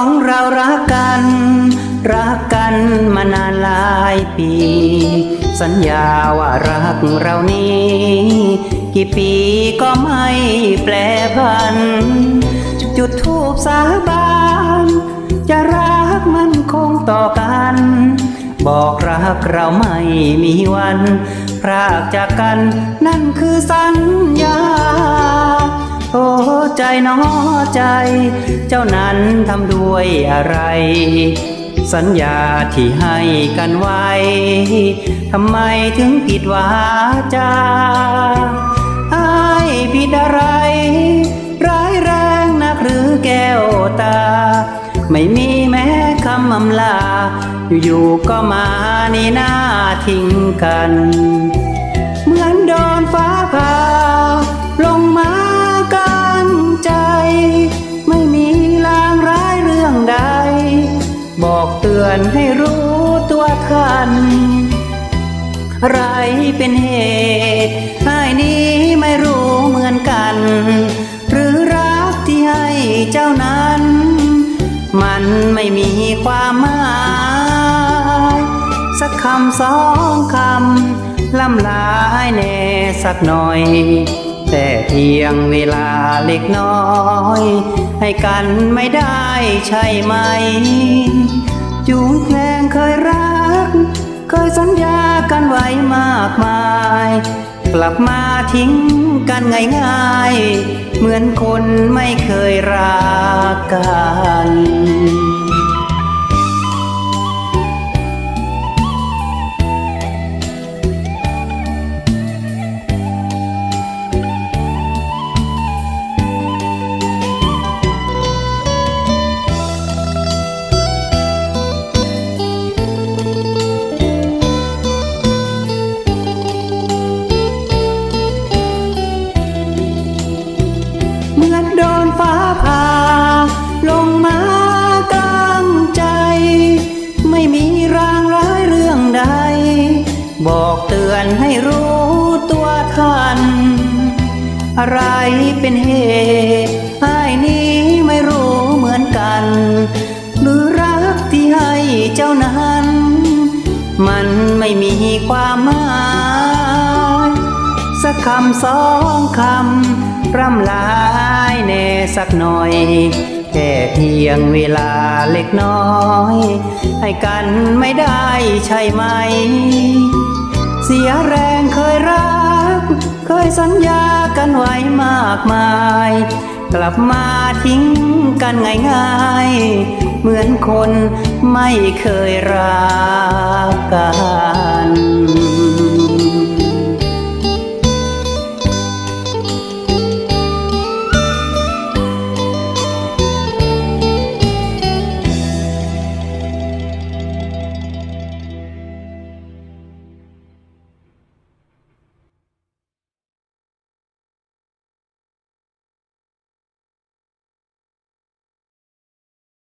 องเรารักกัน รักกันมานานหลายปี สัญญาว่ารักเรานี้ กี่ปีก็ไม่แปรผัน จุดทูบสาบาน จะรักมันคงต่อกัน บอกรักเราไม่มีวันพรากจากกันนั่นคือสัญญา ใจน้อใจ เจ้านั้นทำด้วยอะไร สัญญาที่ให้กันไว้ทำไมถึงผิดวาจาอายผิดอะไร ร้ายแรงนักหรือแก้วตา ไม่มีแม้คำอำลา อยู่ๆก็มานี่หน้าทิ้งกัน เหมือนโดนฟ้าผ่าือนให้รู้ตัวทัน ไรเป็นเหตุให้นี้ไม่รู้เหมือนกัน หรือรักที่ให้เจ้านั้น มันไม่มีความหมายสักคำสองคำล่ำลายแน่สักหน่อยแต่เพียงเวลาเล็กน้อย ให้กันไม่ได้ใช่ไหมากมาย กลับมาทิ้งกันง่ายๆ เหมือนคนไม่เคยรักกัน ให้รู้ตัวทัน อะไรเป็นเหตุให้นี้ไม่รู้เหมือนกัน หรือรักที่ให้เจ้านั้น มันไม่มีความหมายสักคำสองคำร่ำลายแน่สักหน่อยแค่เพียงเวลาเล็กน้อย ให้กันไม่ได้ใช่ไหม เสียแรงเคยรัก เคยสัญญากันไว้มากมาย กลับมาทิ้งกันง่ายๆ เหมือนคนไม่เคยรักกัน